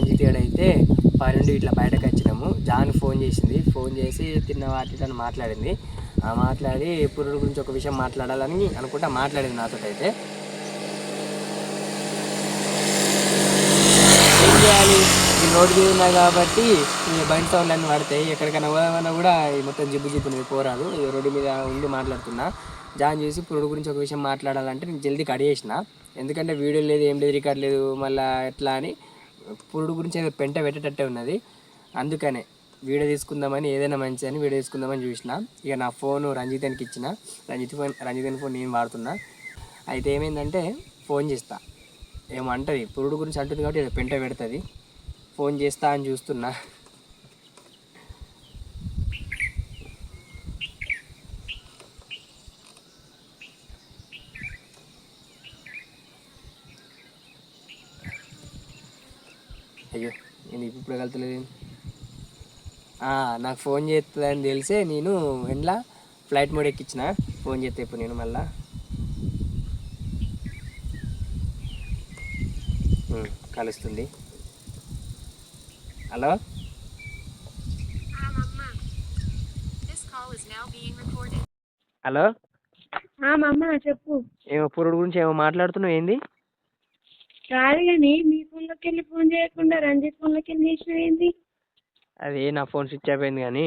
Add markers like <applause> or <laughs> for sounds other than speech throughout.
రంజిత్ అయితే పన్నెండు ఇట్లా బయటకు వచ్చినాము. జాన్ ఫోన్ చేసింది. ఫోన్ చేసి తిన్న వాటి తను మాట్లాడింది. ఆ మాట్లాడి పురుడు గురించి ఒక విషయం మాట్లాడాలని అనుకుంటా మాట్లాడింది నాతో అయితే. ఏం చేయాలి? ఈ రోడ్డు మీద ఉన్నాయి కాబట్టి ఈ బండి సౌండ్లు అన్నీ పడతాయి. ఎక్కడికైనా పోదామన్నా కూడా ఈ మొత్తం జిబ్బు జిబ్బు పోరాదు. ఈ రోడ్డు మీద ఉండి మాట్లాడుతున్నా. జాన్ చేసి పురుడు గురించి ఒక విషయం మాట్లాడాలంటే నేను జల్దీ కడిగేసిన ఎందుకంటే వీడియో లేదు ఏం లేదు రికార్డ్ లేదు మళ్ళీ ఎట్లా అని పురుడు గురించి ఏదో పెంట పెట్టేటట్టే ఉన్నది. అందుకనే వీడియో తీసుకుందామని ఏదైనా మంచి అని వీడియో తీసుకుందామని చూసిన. ఇక నా ఫోన్ రంజితన్కి ఇచ్చిన. రంజిత్ ఫోన్ రంజితన్ ఫోన్ నేను వాడుతున్నా. అయితే ఏమైందంటే ఫోన్ చేస్తా. ఏమో అంటది పురుడు గురించి అంటుంది కాబట్టి ఏదో పెంట పెడుతుంది. ఫోన్ చేస్తా అని చూస్తున్నా. అయ్యో నేను ఇప్పుడు కలుతలేదు. నాకు ఫోన్ చేస్తుందని తెలిసే నేను ఎండ్లా ఫ్లైట్ మోడ్ ఎక్కించిన. ఫోన్ చేస్తే ఇప్పుడు నేను మళ్ళా. కలుస్తుంది. హలో. హలో? మమ్మ చెప్పు. ఏమో పురుడు గురించి ఏమో మాట్లాడుతున్నావు ఏంది? కాదు కానీ మీ ఫోన్లోకి వెళ్ళి ఫోన్ చేయకుండా రంజిత్ ఫోన్లోకి వెళ్ళి చేసినావు ఏంది అది నా ఫోన్ స్విచ్ అయిపోయింది కానీ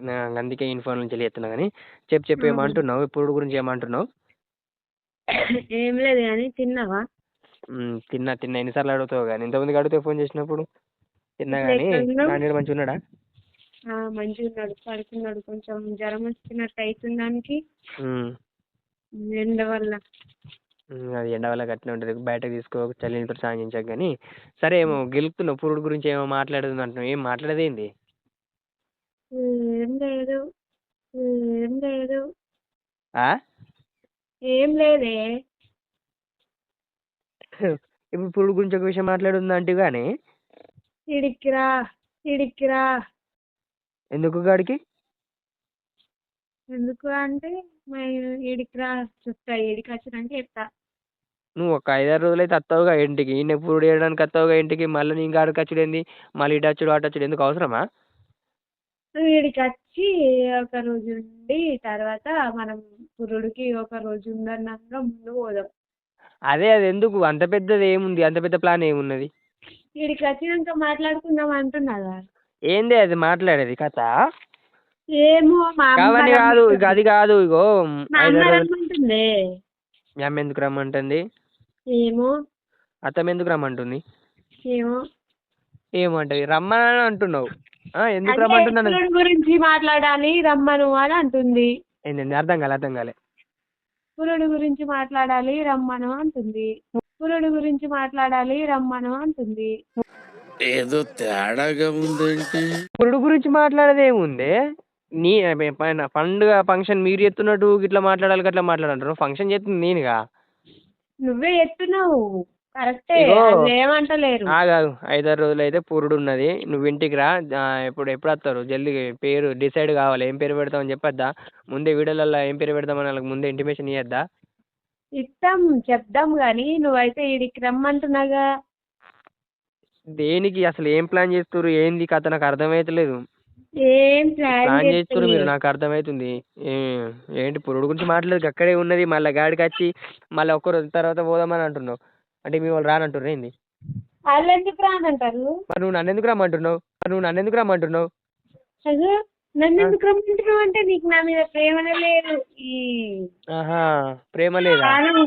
నా అందుకే ఈ ఫోన్ నుంచి ఎత్తున్నా కానీ. చెప్పు చెప్పు ఏమంటున్నావు? పురుడు గురించి ఏమంటున్నావు? ఏం లేదు కానీ తిన్నావా? ఉమ్, తిన్నా తిన్నా. ఎన్నిసార్లు అడుగుతావు కానీ? ఇంతమందికి అడిగితే ఫోన్ చేసినప్పుడు? తిన్నా ఇప్పుడు కానీ ఎక్కడ ఉన్నావు? నాన్నగారు మంచిగా ఉన్నాడా ఆ, మంచిగా ఉన్నాడు పడుకున్నాడు కొంచెం. జ్వరం వచ్చినట్టు అవుతుంది దానికి. ఉమ్, ఎండ వల్ల అది ఎండ వల్ల గట్టిన ఉంటుంది. బయటకు తీసుకో చల్లితో సాగించాక కానీ సరే ఏమో గెలుపుతున్నావు పురుడు గురించి ఏమో మాట్లాడుతుంది అంటున్నావు. ఏం మాట్లాడేది ఏంది? ఏం లేదు. ఏం లేదు? ఏం లేదే. ఇప్పుడు పురుడు గురించి ఒక విషయం మాట్లాడుంది అంటే కానీ ఇడికిరా ఇడికిరా. ఎందుకు గాడికి ఎందుకు అంటే ఇడికిరా చెప్తా ఇడికి వచ్చినాక చెప్తా. నువ్వు ఒక ఐదారు రోజులు అయితే వస్తావుగా ఇంటికి. ఈయన పురుడు వేయడానికి వస్తావుగా ఇంటికి? మళ్ళీ నీ గాడికి వచ్చుడు ఏంది? మళ్ళీ ఇటు వచ్చుడు అటు వచ్చుడు ఎందుకు అవసరమా? వీడికి వచ్చి ఒక రోజు ఉండి తర్వాత మనం పురుడికి ఒక రోజు ఉందన్నాక ముందు పోదాం. అదే అది ఎందుకు? అంత పెద్దది ఏముంది? అంత పెద్ద ప్లాన్ ఏమున్నది? వీడికి వచ్చినాక మాట్లాడుకుందాం అంటున్నదా ఏంది అది మాట్లాడేది? కథ? ఏమో మా అమ్మ కావని కాదు ఇక అది కాదు ఇగో మా అమ్మ ఐదారు రోజులు రమ్మంటుంది. మీ అమ్మ ఎందుకు రమ్మంటుంది? ఏమో. అత్తమ్మ ఎందుకు రమ్మంటుంది? ఏమో. ఏమంటది రమ్మని అంటున్నావు. ఆ, ఎందుకు అంటే రమ్మంటున్నాను? గురించి మాట్లాడాలి రమ్మను అని అంటుంది. ఏంటండి? అర్థం కాలే అర్థం కాలే. పురుడు గురించి మాట్లాడాలి రమ్మను అంటుంది. పురుడు గురించి మాట్లాడాలి రమ్మను అంటుంది. ఏదో తేడాగా ఉందేంటి. పురుడు గురించి మాట్లాడేది ఏముంది నీ పైన పండుగ ఫంక్షన్ మీరు ఎత్తున్నట్టు ఇట్లా మాట్లాడాలి గట్లా మాట్లాడంటారు ఫంక్షన్ చేస్తుంది నేనుగా. నువ్వే కరెక్టే. ఏమంటలేరు. ఆగాదు ఐదారు రోజులు అయితే పురుడు ఉన్నది నువ్వు ఇంటికి రా. ఆ, ఎప్పుడు వస్తారు? జల్దీ పేరు డిసైడ్ కావాలి. ఏం పేరు పెడతామని చెప్పొద్దా? ముందే వీడియోలలో ఏం పేరు పెడతామని వాళ్ళకి ముందే ఇంటిమేషన్ ఇవ్వద్దా ఇస్తాం చెప్దాం కానీ నువ్వైతే ఈడికి రమ్మంటున్నాగా. దేనికి? అసలు ఏం ప్లాన్ చేస్తారు ఏంది? కథ నాకు అర్థమైతలేదు. ఏం ప్లాన్ ప్లాన్. మీరు నాకు అర్థమవుతుంది ఏ- ఏంటి పురుడు గురించి మాట్లాడదు? అక్కడే ఉన్నది మళ్ళీ గాడికి వచ్చి మళ్ళీ ఒక్క రోజు తర్వాత పోదామని అంటున్నావు. అంటే మీ వాళ్ళు రానంటున్నారు ఏంది? వాళ్ళు ఎందుకు రానంటారు? మరి నువ్వు నన్ను ఎందుకు రమ్మంటున్నావు? మరి నువ్వు నన్ను ఎందుకు రమ్మంటున్నావు? అదే నన్ను ఎందుకు రమ్మంటున్నావు అంటే నీకు నా మీద ప్రేమనే లేదు. ఈ ఆహా ప్రేమ లేదా? ప్రాణం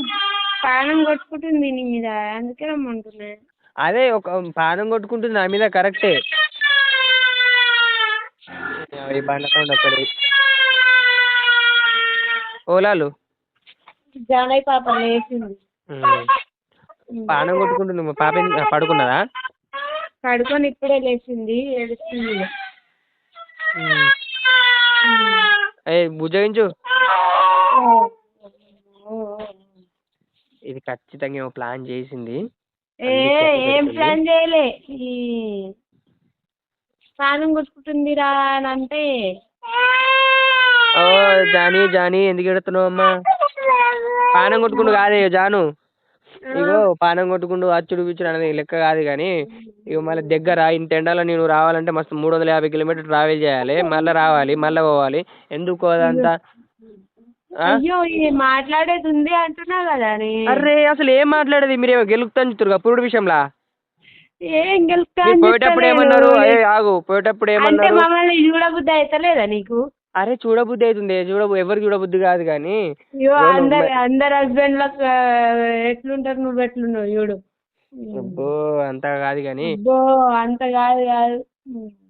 ప్రాణం కొట్టుకుంటుంది నీ మీద. అందుకే రమ్మంటున్నా. అదే ఒక పానం కొట్టుకుంటుంది నా మీద కరెక్టే. ఈ బండ సౌండ్ అక్కడ ఓలాలు జానయ్య పాప లేచింది. పానం కొట్టుకుంటుంది మా పాప ఏం- పడుకున్నదా? పడుకొని ఇప్పుడే లేచింది ఏడుస్తుంది. ఉమ్. ఏ భుజగించు ఇది ఖచ్చితంగా ఏమో ప్లాన్ చేసింది. ఏ ఏం ప్లాన్ చేయలే. ఈ ప్రాణం కొట్టుకుంటుందిరా అని అంటే ఓ జానీ జానీ ఎందుకు ఎడుతున్నావు అమ్మా? పానం కొట్టుకుంటూ కాదే జాను. ఇగో పానం కొట్టుకుంటూ అచ్చుడు బిచ్చుడు అనేది లెక్క కాదు కానీ ఇక మళ్ళీ దగ్గర ఇంత ఎండలో నేను రావాలంటే మస్తు మూడు వందల యాభై కిలోమీటర్ ట్రావెల్ చేయాలి మళ్ళీ రావాలి మళ్ళీ పోవాలి. ఎందుకు అదంతా? అయ్యో మాట్లాడేది ఉంది అంటున్నా కదా. అరే అసలు ఏం మాట్లాడేది? మీరు గెలుపుతాను చెప్తారు పురుడు విషయంలో? ఏం గెలుస్తా మీరు అని పోయేటప్పుడు. ఏమన్నారు? అరే ఆగు పోయేటప్పుడు అంటే ఏమన్నారు? మమ్మల్ని చూడబుద్ధి అవుతలేదా నీకు? అరే చూడబుద్ధి అవుతుంది చూడ ఎవరు చూడబుద్ధి కాదు కానీ. అయ్యో అందరు మరి- అందరు హస్బెండ్లకు ఎట్లుంటారు నువ్వు ఎట్లున్నావు? చూడు. అబ్బో అంత కాదు కానీ. అబ్బో అంత కాదు కాదు.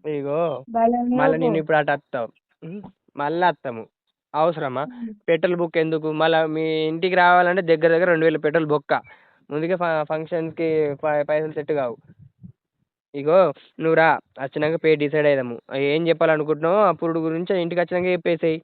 ఇగో భలే ఉన్నావు మళ్ళీ. నేను ఇప్పుడు అటు వస్తాం మళ్ళీ వస్తాము అవసరమా? పెట్రోల్ బుక్ ఎందుకు? మళ్ళీ మీ ఇంటికి రావాలంటే దగ్గర దగ్గర రెండు వేల పెట్రోల్ బొక్క. ముందుగా ఫ ఫంక్షన్కి ప- పైసలు సెట్ కావు. ఇగో నువ్వు రా వచ్చినాక పే డిసైడ్ అయిదాము. ఏం చెప్పాలనుకుంటున్నావు ఆ పురుడు గురించి ఇంటికి వచ్చినాక చెప్పేసేయి.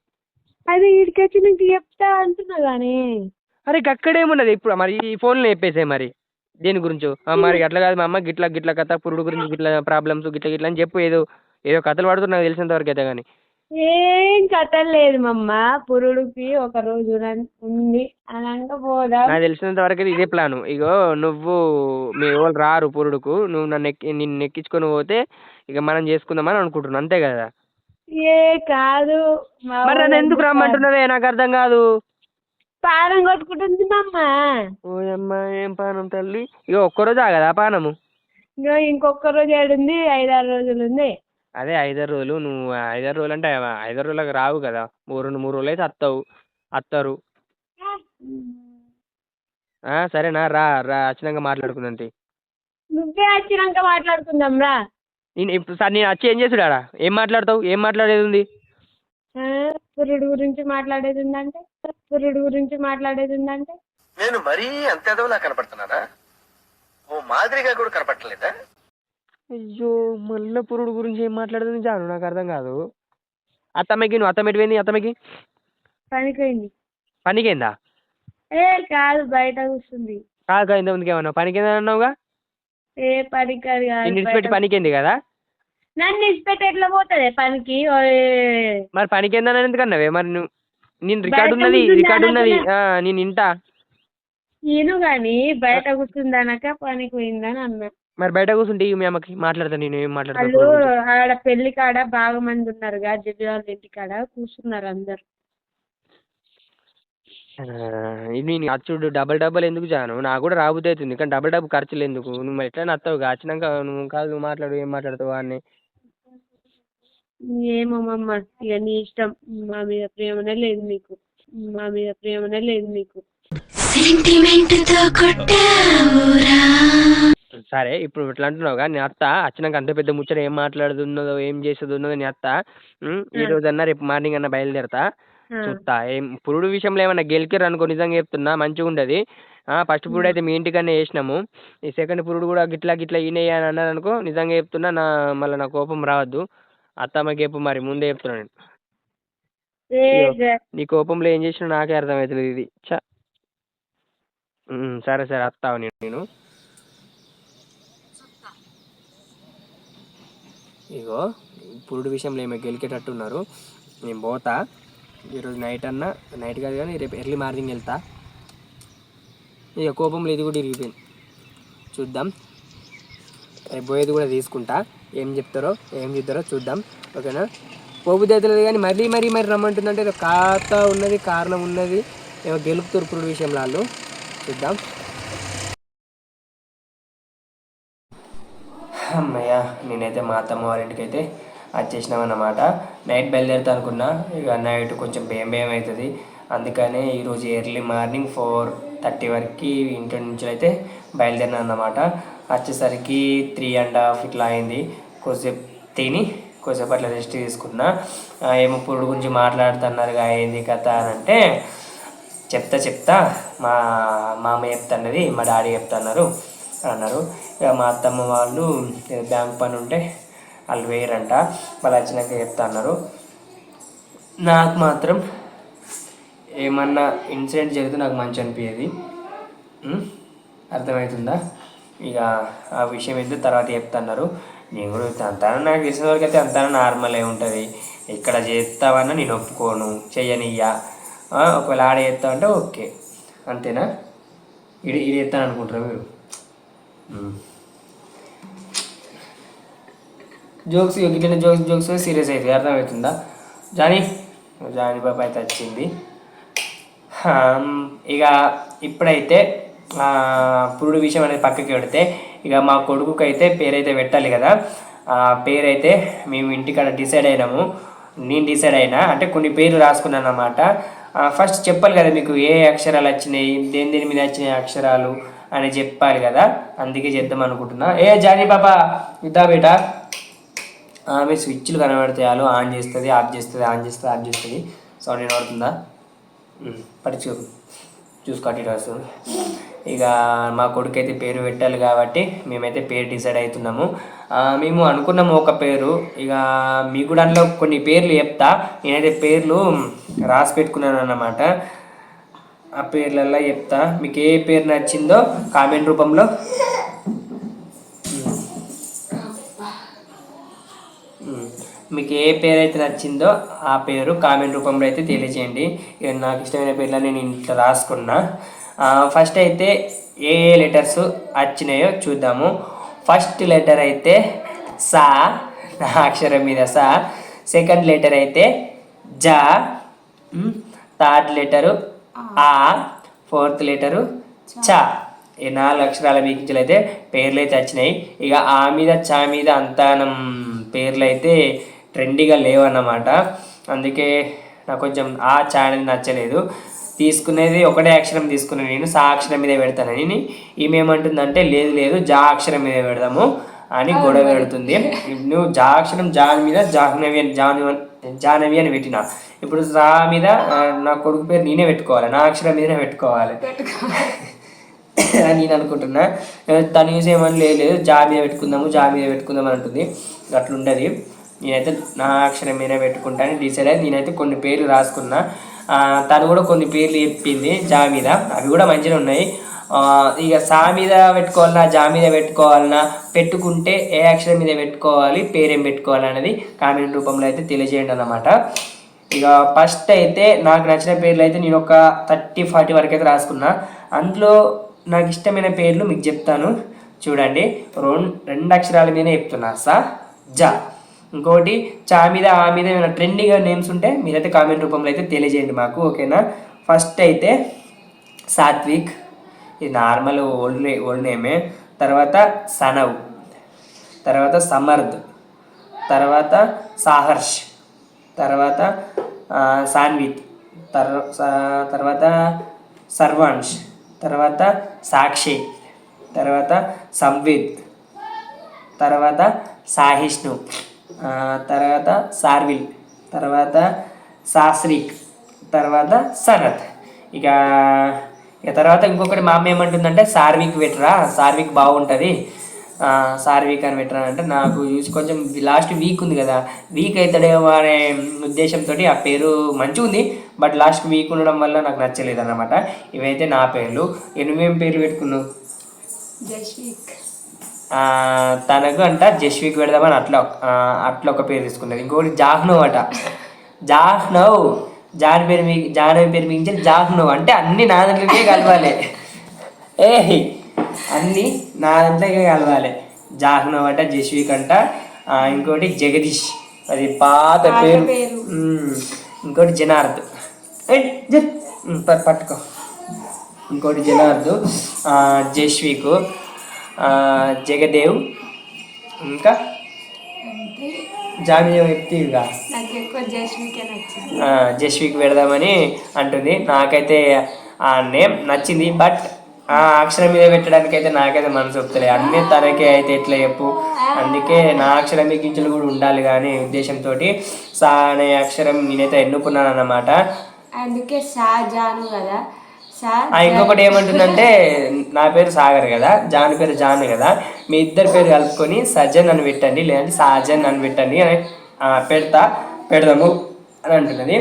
అది ఇక్కడికి వచ్చి నీకు చెప్తా అంటున్నా కానీ అరే అక్కడేమున్నది? ఇప్పుడు మరి ఈ ఫోన్లో చెప్పేసేయి మరి. దేని గురించో? మరి అట్లా కాదు మా అమ్మ గిట్ల గిట్ల కథ పురుడు గురించి గిట్ల ప్రాబ్లమ్స్ గిట్ల గిట్ల అని చెప్పు ఏదో ఏదో కథలు పడుతున్నా నాకు తెలిసినంత వరకు అయితే కానీ ఏం కథ లేదు మమ్మ. పురుడుకి ఒక రోజు ఉంది. పోదాం. నాకు తెలిసినంత వరకు ఇదే ప్లాను. ఇగో నువ్వు మీ వాళ్ళు రారు పురుడుకు. నువ్వు నన్ను ఎక్కి నిన్ను ఎక్కించుకొని పోతే ఇక మనం చేసుకుందామని అనుకుంటున్నాను అంతే కదా? ఏ కాదు. మా మరి నన్ను వాళ్ళు ఎందుకు రమ్మంటున్నావే? నాకు అర్థం కాదు. పానం కొట్టుకుంటుంది మమ్మ. ఓయమ్మ ఏం పానం తల్లి? ఇక ఒక్కరోజు ఆగదా పానము? ఇంకో ఇంకొక రోజు ఏడుంది ఐదారు రోజులు ఉంది అదే ఐదారు రోజులు. నువ్వు ఐదారు రోజులు అంటే ఐదారు రోజులకు రావు కదా. రెండు మూడు రోజులు అయితే వస్తావు వస్తారు ఆ, సరేనా రా రా వచ్చినాక మాట్లాడుకుందాం తీ. నువ్వే వచ్చినాక మాట్లాడుకుందాం రా. నేను ఇప్పుడు సార్ నేను వచ్చి ఏం చేసుడాడా ఏం మాట్లాడతావు? ఏం మాట్లాడేది ఉంది? పురుడు గురించి మాట్లాడేది ఉందంటే? పురుడు గురించి మాట్లాడేది ఉందంటే? నేను మరీ అంత ఎదవలా కనపడుతున్నానా? ఓ మాదిరిగా కూడా కనపడలేదా అయ్యో మళ్ళీ పురుడు గురించి ఏం మాట్లాడుతుంది జాను? నాకు అర్థం కాదు. అత్తమ్మకి నువ్వు అత్తమ్మ ఎటు అత్తమ్మకి? పనిపోయింది పనికేందా? ఏ కాదు బయట కూర్చుంది. కాదు ఇంత ముందుకు ఏమన్నా పనికేందా అన్నావుగా? ఏ పనికి కాదు నిన్ను విడిచిపెట్టి పనికేంది కదా? నన్ను ఇచ్చిపెట్టి ఎట్లా పోతుంది? పనికి ఓ, ఏ- మరి పనికేందని ఎందుకన్నావే మరి నువ్వు నేను రికార్డు బయట ఉన్నది కూర్చుంది రికార్డు ఉన్నది. ఆ, నేను ఇంటా? నేను కానీ బయట కూర్చుందనక పనికి పోయిందని అన్నా. మరి బయట కూర్చుంటే మీ అమ్మకి మాట్లాడతా నేను ఏం వాళ్ళు మాట్లాడతా ఆడ పెళ్ళి కాడ బాగా మంది ఉన్నారు వాళ్ళ ఇంటి కాడ కూర్చున్నారు అందరు. నేను అచ్చుడు డబల్ డబల్ ఎందుకు జాను? నాకు కూడా రాబుద్ది అవుతుంది కానీ డబల్ డబల్ ఖర్చులు ఎందుకు? నువ్వు మరి ఎట్లా నస్తావు వచ్చినాక నువ్వు కాదు నువ్వు మాట్లాడు ఏం మాట్లాడతావు అని ఏమో మమ్మ ఇక నీ ఇష్టం. మా మీద ప్రేమనే లేదు నీకు. మా మీద ప్రేమనే లేదు నీకు. సెంటిమెంట్తో కొట్టావురా? సరే ఇప్పుడు ఇట్లా అంటున్నావు కానీ నీ అత్త వచ్చినాక అంత పెద్ద ముచ్చట ఏం మాట్లాడుతున్నదో ఏం చేసేది ఉన్నదో నీ అత్త ఉమ్, ఈ రోజు అన్నా రేపు మార్నింగ్ అన్నా బయలుదేరతా చూస్తా ఏం పురుడు విషయంలో ఏమన్నా గెలికిర్రు అనుకో నిజంగా చెప్తున్నా మంచిగా ఉండదు. ఫస్ట్ పురుడు అయితే మీ ఇంటికన్నా వేసినాము ఈ సెకండ్ పురుడు కూడా గిట్లా గిట్లా ఈయన అని అన్నారు అనుకో నిజంగా చెప్తున్నా నా మళ్ళీ నా కోపం రావద్దు. అత్తమ్మకి చెప్పు మరి ముందే చెప్తున్నా నేను. ఏ నీ కోపంలో ఏం చేసినా నాకే అర్థమవుతుంది ఇది. చ ఉమ్, సరే సరే వస్తావు నేను నేను. ఇగో పురుడు విషయంలో ఏమో గెలికేటట్టున్నారు. నేను పోతా. ఈరోజు నైట్ అన్నా నైట్ కాదు కానీ రేపు ఎర్లీ మార్నింగ్ వెళ్తా. ఇక కోపంలో ఇది కూడా ఇరిగిపోయింది. చూద్దాం. రేపు పోయేది కూడా తీసుకుంటా. ఏం చెప్తారో ఏం చెప్తారో చూద్దాం. ఓకేనా? పోబుద్ది అవుతలేదు కానీ మరీ మరీ మరి రమ్మంటుందంటే ఖాతా ఉన్నది కారణం ఉన్నది. ఏమో గెలుపుతారు పురుడు విషయంలో వాళ్ళు. చూద్దాం. అమ్మయ్య నేనైతే మా అత్తమ్మ వాళ్ళ ఇంటికి అయితే వచ్చేసినామన్నమాట. నైట్ బయలుదేరుతా అనుకున్నా ఇక నైట్ కొంచెం భయం భయం అవుతుంది. అందుకనే ఈరోజు ఎర్లీ మార్నింగ్ ఫోర్ థర్టీ వరకు ఇంటి నుంచి అయితే బయలుదేరినా అన్నమాట. వచ్చేసరికి త్రీ అండ్ హాఫ్ ఇట్లా అయింది. కొద్దిసేపు తిని కొద్దిసేపు అట్లా రెస్ట్ తీసుకున్నా. ఏమో పురుడు గురించి మాట్లాడుతున్నారు అయింది కథ అని అంటే చెప్తా చెప్తా మా మామ చెప్తున్నది మా డాడీ చెప్తున్నారు. అన్నారు. ఇక మా అత్తమ్మ వాళ్ళు బ్యాంక్ పని ఉంటే వాళ్ళు వేయరంట. వాళ్ళు వచ్చినాక చెప్తా అన్నారు. నాకు మాత్రం ఏమన్నా ఇన్సిడెంట్ జరిగితే నాకు మంచి అనిపించేది అర్థమవుతుందా ఇక ఆ విషయం అయితే తర్వాత చెప్తున్నారు నేను కూడా అంతా నాకు తెలిసిన వరకు అయితే అంతా నార్మలే ఉంటుంది. ఇక్కడ చేస్తావన్నా నేను ఒప్పుకోను చెయ్యనియ్యా. ఒకవేళ ఆడ చేస్తావంటే ఓకే. అంతేనా? ఇది ఇది చేస్తాను అనుకుంటారా మీరు? జోక్స్ ఇట్లా జోక్స్ జోక్స్ సీరియస్ అవుతుంది అర్థమవుతుందా? జానీ? జానీ బాబు అయితే వచ్చింది. ఇక ఇప్పుడైతే పురుడు విషయం అనేది పక్కకి పెడితే ఇక మా కొడుకుకి అయితే పేరైతే పెట్టాలి కదా. ఆ పేరైతే మేము ఇంటికాడ డిసైడ్ అయినాము. నేను డిసైడ్ అయినా అంటే కొన్ని పేర్లు రాసుకున్నాను అన్నమాట. ఫస్ట్ చెప్పాలి కదా మీకు ఏ అక్షరాలు వచ్చినాయి దేని దేని మీద వచ్చినాయి అక్షరాలు? అని చెప్పాలి కదా. అందుకే చేద్దాం అనుకుంటున్నా. ఏ జానీ బాబా ఇద్దా బేట? ఆమె స్విచ్లు కనబడతాయాలు ఆన్ చేస్తుంది ఆఫ్ చేస్తుంది ఆన్ చేస్తుంది ఆఫ్ చేస్తుంది. సౌండ్ వినబడుతుందా? పడిచు చూసుకోటి వస్తుంది. ఇక మా కొడుకు అయితే పేరు పెట్టాలి కాబట్టి మేమైతే పేరు డిసైడ్ అవుతున్నాము. మేము అనుకున్నాము ఒక పేరు. ఇక మీకు కూడా అందులో కొన్ని పేర్లు చెప్తా. నేనైతే పేర్లు రాసి పెట్టుకున్నాను అన్నమాట. ఆ పేర్లల్లో చెప్తా. మీకు ఏ పేరు నచ్చిందో కామెంట్ రూపంలో. మీకు ఏ పేరు అయితే నచ్చిందో ఆ పేరు కామెంట్ రూపంలో అయితే తెలియజేయండి నాకు ఇష్టమైన పేర్లు నేను ఇంట్లో రాసుకున్నా. ఫస్ట్ అయితే ఏ ఏ లెటర్స్ వచ్చినాయో చూద్దాము. ఫస్ట్ లెటర్ అయితే సా నా అక్షరం మీద సా. సెకండ్ లెటర్ అయితే జా థర్డ్ లెటరు ఆ ఫోర్త్ లెటరు చా. ఈ నాలుగు అక్షరాల బీకించలు అయితే పేర్లు అయితే వచ్చినాయి. ఇక ఆ మీద చా మీద అంతానం పేర్లు అయితే ట్రెండీగా లేవన్నమాట. అందుకే నాకు కొంచెం ఆ చా అనేది నచ్చలేదు. తీసుకునేది ఒకటే అక్షరం తీసుకున్నాను నేను సా అక్షరం మీద పెడతానని ఈమె ఏమంటుందంటే లేదు లేదు జా అక్షరం మీద పెడదాము అని గొడవ పెడుతుంది. నువ్వు జా అక్షరం జాన్ మీద జాహ్నవి జాను జాహ్నవి అని పెట్టిన ఇప్పుడు సా మీద నా కొడుకు పేరు నేనే పెట్టుకోవాలి. నా అక్షరం మీదనే పెట్టుకోవాలి. అని నేను అనుకుంటున్నా. తను యూస్ ఏమని లేదు. జా మీద పెట్టుకుందాము జా మీద పెట్టుకుందాం అని అంటుంది. అట్లుండదు. నేనైతే నా అక్షరం మీద పెట్టుకుంటాను. డిసైడ్ అయ్యి నేనైతే కొన్ని పేర్లు రాసుకున్నా. తను కూడా కొన్ని పేర్లు చెప్పింది జా మీద. అవి కూడా మంచిగా ఉన్నాయి. ఇక సా మీద పెట్టుకోవాలన్నా జా మీద పెట్టుకోవాలన్నా పెట్టుకుంటే ఏ అక్షరం మీద పెట్టుకోవాలి పేరేం పెట్టుకోవాలి అనేది కామెంట్ రూపంలో అయితే తెలియజేయండి అన్నమాట. ఇక ఫస్ట్ అయితే నాకు నచ్చిన పేర్లు అయితే నేను ఒక థర్టీ ఫార్టీ వరకు అయితే రాసుకున్నా. అందులో నాకు ఇష్టమైన పేర్లు మీకు చెప్తాను. చూడండి రెండు రెండు అక్షరాల మీదనే చెప్తున్నా. సా జా. ఇంకోటి చా మీద ఆ మీద ఏమైనా ట్రెండింగ్గా నేమ్స్ ఉంటే మీరైతే కామెంట్ రూపంలో అయితే తెలియజేయండి మాకు ఓకేనా? ఫస్ట్ అయితే సాత్విక్ ఇది నార్మల్ ఓల్డ్ నే ఓల్డ్ నేమే. తర్వాత సనవ్. తర్వాత సమర్థ్ తర్వాత సాహర్ష్. తర్వాత సాన్విత్. తర్ తర్వాత సర్వాంష్ తర్వాత సాక్షి. తర్వాత సంవిత్. తర్వాత సాహిష్ణు. తర్వాత సార్విల్. తర్వాత సాశ్రిక్. తర్వాత సనత్. ఇక ఇక తర్వాత ఇంకొకటి మా అమ్మ ఏమంటుందంటే సార్విక్ పెట్టరా సార్విక్ బాగుంటుంది. సార్విక్ అని పెట్టరా అంటే నాకు చూసి కొంచెం లాస్ట్ వీక్ ఉంది కదా వీక్ అవుతాడేమో అనే ఉద్దేశంతో ఆ పేరు మంచిగా ఉంది బట్ లాస్ట్ వీక్ ఉండడం వల్ల నాకు నచ్చలేదు అన్నమాట ఇవైతే నా పేర్లు. ఎనిమిది పేర్లు పెట్టుకున్నావు? తనకు అంట జస్విక్ పెడదామని అట్లా అట్లా ఒక పేరు తీసుకున్నది. ఇంకొకటి జాహ్నవ్ అట. జాహ్నవ్. జాన్ పేరు మీ జాహ్నవి పేరు మించి జాహ్నవ్ అంటే అన్ని నా దాంట్లోకే కలవాలి. <laughs> ఏ అన్ని నా దాంట్లోకే కలవాలి. జాహ్నవ్ అంట జస్విక్ అంట ఇంకోటి జగదీష్. అది పాత పేరు. ఇంకోటి జనార్ద్. పట్టుకో. ఇంకోటి జనార్దు ఆ, జస్విక్ ఆ, జగదేవ్. ఇంకా? జామియా వ్యక్తిగా. జస్విక్ పెడదామని అంటుంది. నాకైతే ఆ నేమ్ నచ్చింది బట్ ఆ అక్షరం మీద పెట్టడానికి అయితే నాకైతే మనసు ఒప్పుతలే. అన్నీ తనకే అయితే ఎట్లా చెప్పు? అందుకే నా అక్షరం మిగించులు కూడా ఉండాలి కానీ ఉద్దేశంతో సా అనే అక్షరం నేనైతే ఎన్నుకున్నాను అన్నమాట అందుకే సా జాను కదా. ఇంకొకటి ఏమంటుందంటే నా పేరు సాగర్ కదా జాన్ పేరు జాన్ కదా మీ ఇద్దరు పేరు కలుపుకొని సజ్జన్ అని పెట్టండి లేదంటే సాజన్ అని పెట్టండి అని పెడతా పెడదాము అని అంటున్నది.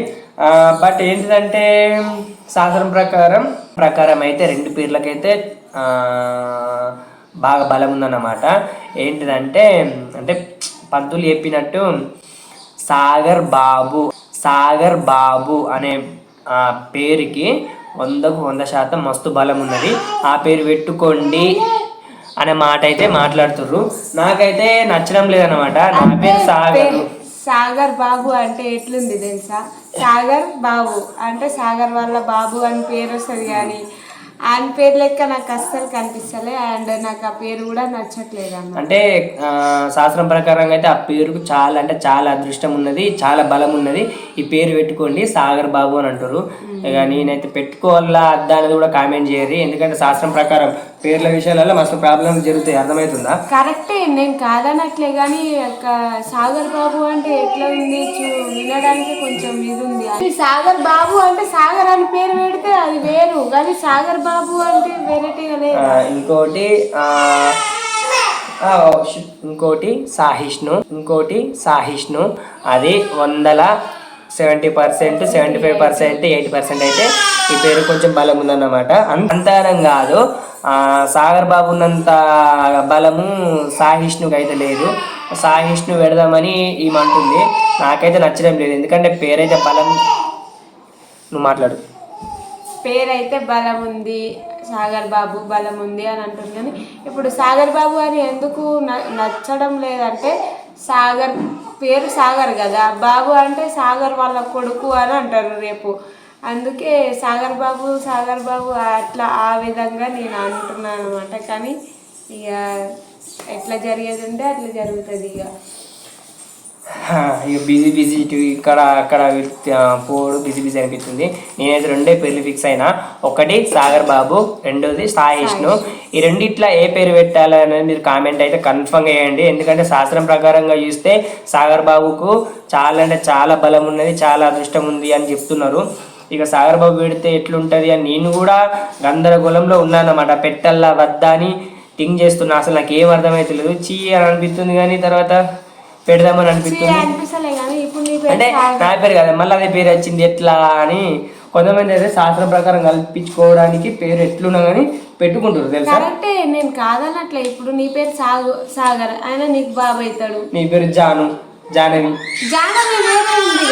బట్ ఏంటిదంటే శాస్త్రం ప్రకారం ప్రకారం అయితే రెండు పేర్లకైతే బాగా బలం ఉందన్నమాట. ఏంటిదంటే అంటే పంతులు చెప్పినట్టు సాగర్ బాబు సాగర్ బాబు అనే ఆ పేరుకి వందకు వంద శాతం మస్తు బలం ఉన్నది ఆ పేరు పెట్టుకోండి అనే మాట అయితే మాట్లాడుతుర్రు. నాకైతే నచ్చడం లేదనమాట నా పేరు సాగర్. సాగర్ బాబు అంటే ఎట్లుంది తెలుసా? సాగర్ బాబు. అంటే సాగర్ వాళ్ళ బాబు అని పేరు వస్తుంది కానీ ఆయన పేరు లెక్క నాకు అస్సలు కనిపిస్తలే. అండ్ నాకు ఆ పేరు కూడా నచ్చట్లేదు అన్న అంటే శాస్త్రం ప్రకారంగా అయితే ఆ పేరుకు చాలా అంటే చాలా అదృష్టం ఉన్నది చాలా బలం ఉన్నది. ఈ పేరు పెట్టుకోండి సాగర్ బాబు అని అంటారు ఇక నేనైతే పెట్టుకోవాలా అద్దా అనేది కూడా కామెంట్ చేయరు ఎందుకంటే శాస్త్రం ప్రకారం పేర్ల విషయాలలో మస్తు ప్రాబ్లం జరుగుతాయి. అర్థమవుతుందా? కరెక్టే నేను కాదనట్లే కానీ సాగర్ బాబు అంటే ఎట్లా ఉంది? వినడానికి కొంచెం ఇది ఉంది సాగర్ బాబు అంటే సాగర్ అని పేరు పెడితే అది వేరు కానీ సాగర్ బాబు అంటే వెరైటీగా లేదు. ఇంకోటి ఇంకోటి సాహిష్ణు ఇంకోటి సాహిష్ణు అది వందల seventy percent seventy five percent eighty percent అయితే ఈ పేరు కొంచెం బలం ఉందన్నమాట. అంతరం కాదు. సాగర్ బాబు ఉన్నంత బలము సాహిష్ణుకి అయితే లేదు. సాహిష్ణు పెడదామని ఈమంటుంది నాకైతే నచ్చడం లేదు. ఎందుకంటే పేరైతే బలం నువ్వు మాట్లాడు. పేరైతే బలం ఉంది. సాగర్ బాబు బలం ఉంది అని అంటుంది. కానీ ఇప్పుడు సాగర్ బాబు అని ఎందుకు న- నచ్చడం లేదంటే సాగర్ పేరు సాగర్ కదా. బాబు అంటే సాగర్ వాళ్ళ కొడుకు అని అంటారు రేపు. అందుకే సాగర్ బాబు సాగర్ బాబు అట్లా ఆ విధంగా నేను అంటున్నాను అనమాట కానీ ఇక ఎట్లా జరిగేది ఉంటే అట్లా జరుగుతుంది ఇక <laughs> ఇక బిజీ బిజీ ఇటు ఇక్కడ అక్కడ పోడు బిజీ బిజీ అనిపిస్తుంది. నేనైతే రెండే పేర్లు ఫిక్స్ అయినా. ఒకటి సాగర్ బాబు రెండోది సాయిష్ను ఈ రెండిట్లా ఏ పేరు పెట్టాలనేది మీరు కామెంట్ అయితే కన్ఫర్మ్ చేయండి. ఎందుకంటే శాస్త్రం ప్రకారంగా చూస్తే సాగర్ బాబుకు చాలా అంటే చాలా బలం ఉన్నది చాలా అదృష్టం ఉంది అని చెప్తున్నారు. ఇక సాగర్ బాబు పెడితే ఎట్లుంటుంది అని నేను కూడా గందరగోళంలో ఉన్నానన్నమాట పెట్టల్లా వద్దా అని థింక్ చేస్తున్నా. అసలు నాకు ఏం అర్థమవుతలేదు చీ అని అనిపిస్తుంది కానీ తర్వాత పెడదామని అనిపిస్తుంది. అంటే నా పేరు కదా మళ్ళీ అదే పేరు వచ్చింది ఎట్లా అని కొంతమంది అయితే శాస్త్రం ప్రకారం కల్పించుకోవడానికి పేరు ఎట్లున్నా కానీ పెట్టుకుంటారు తెలుసా? కరెక్టే నేను కాదనట్లే. ఇప్పుడు నీ పేరు సాగు సాగర్ ఆయన నీకు బాబు అవుతాడు. నీ పేరు జాను జానవి. జానవి వేరే ఉంది.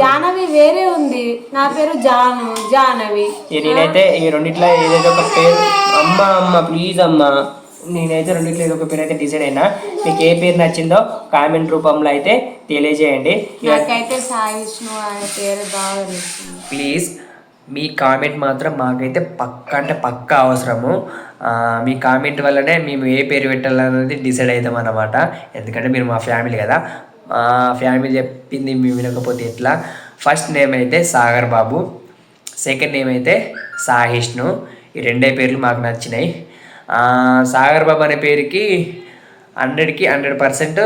జానవి వేరే ఉంది. నా పేరు జాను జానవి. నేనైతే ఈ రెండిట్లో ఏదైతే ఒక పేరు అమ్మ అమ్మ ప్లీజ్ అమ్మ. నేనైతే రెండిట్లో ఏదో ఒక పేరు అయితే డిసైడ్ అయినా. మీకు ఏ పేరు నచ్చిందో కామెంట్ రూపంలో అయితే తెలియజేయండి. అనే పేరు బాగా ప్లీజ్ మీ కామెంట్ మాత్రం మాకైతే పక్క అంటే పక్క అవసరము. మీ కామెంట్ వల్లనే మేము ఏ పేరు పెట్టాలన్నది డిసైడ్ అవుతాం అన్నమాట. ఎందుకంటే మీరు మా ఫ్యామిలీ కదా. మా ఫ్యామిలీ చెప్పింది మేము వినకపోతే ఎట్లా? ఫస్ట్ నేమ్ అయితే సాగర్ బాబు. సెకండ్ నేమ్ అయితే సాహిష్ను ఈ రెండే పేర్లు మాకు నచ్చినాయి. సాగర్ బాబు అనే పేరుకి హండ్రెడ్కి హండ్రెడ్ పర్సెంట్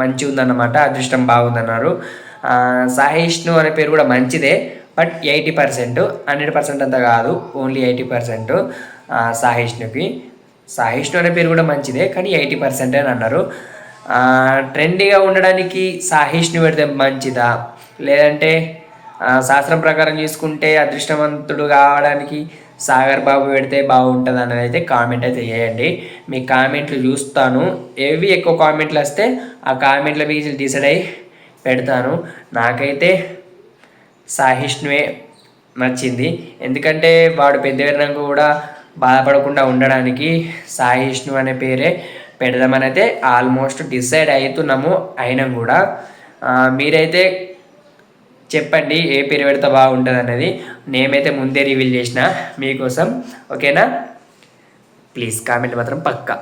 మంచి ఉందన్నమాట అదృష్టం బాగుందన్నారు. సాహిష్ణు అనే పేరు కూడా మంచిదే but eighty percent hundred percent అంత కాదు ఓన్లీ ఎయిటీ పర్సెంట్ సాహిష్ణుకి. సాహిష్ణు అనే పేరు కూడా మంచిదే కానీ ఎయిటీ పర్సెంట్ అని అన్నారు. ట్రెండీగా ఉండడానికి సాహిష్ణు పెడితే మంచిదా? లేదంటే శాస్త్రం ప్రకారం చూసుకుంటే అదృష్టవంతుడు కావడానికి సాగర్ బాబు పెడితే బాగుంటుంది అన్నది అయితే కామెంట్ అయితే చేయండి. మీ కామెంట్లు చూస్తాను. ఏవి ఎక్కువ కామెంట్లు వస్తే ఆ కామెంట్ల మీద డిసైడ్ అయ్యి పెడతాను. నాకైతే సాహిష్ణువే నచ్చింది. ఎందుకంటే వాడు పెద్ద కూడా బాధపడకుండా ఉండడానికి సాహిష్ణు అనే పేరే పెడదామని అయితే ఆల్మోస్ట్ డిసైడ్ అవుతున్నాము. అయినా కూడా మీరైతే చెప్పండి ఏ పేరు పెడితే బాగుంటుంది అనేది నేమైతే ముందే రివీల్ చేసిన మీకోసం ఓకేనా? ప్లీజ్ కామెంట్ మాత్రం పక్కా.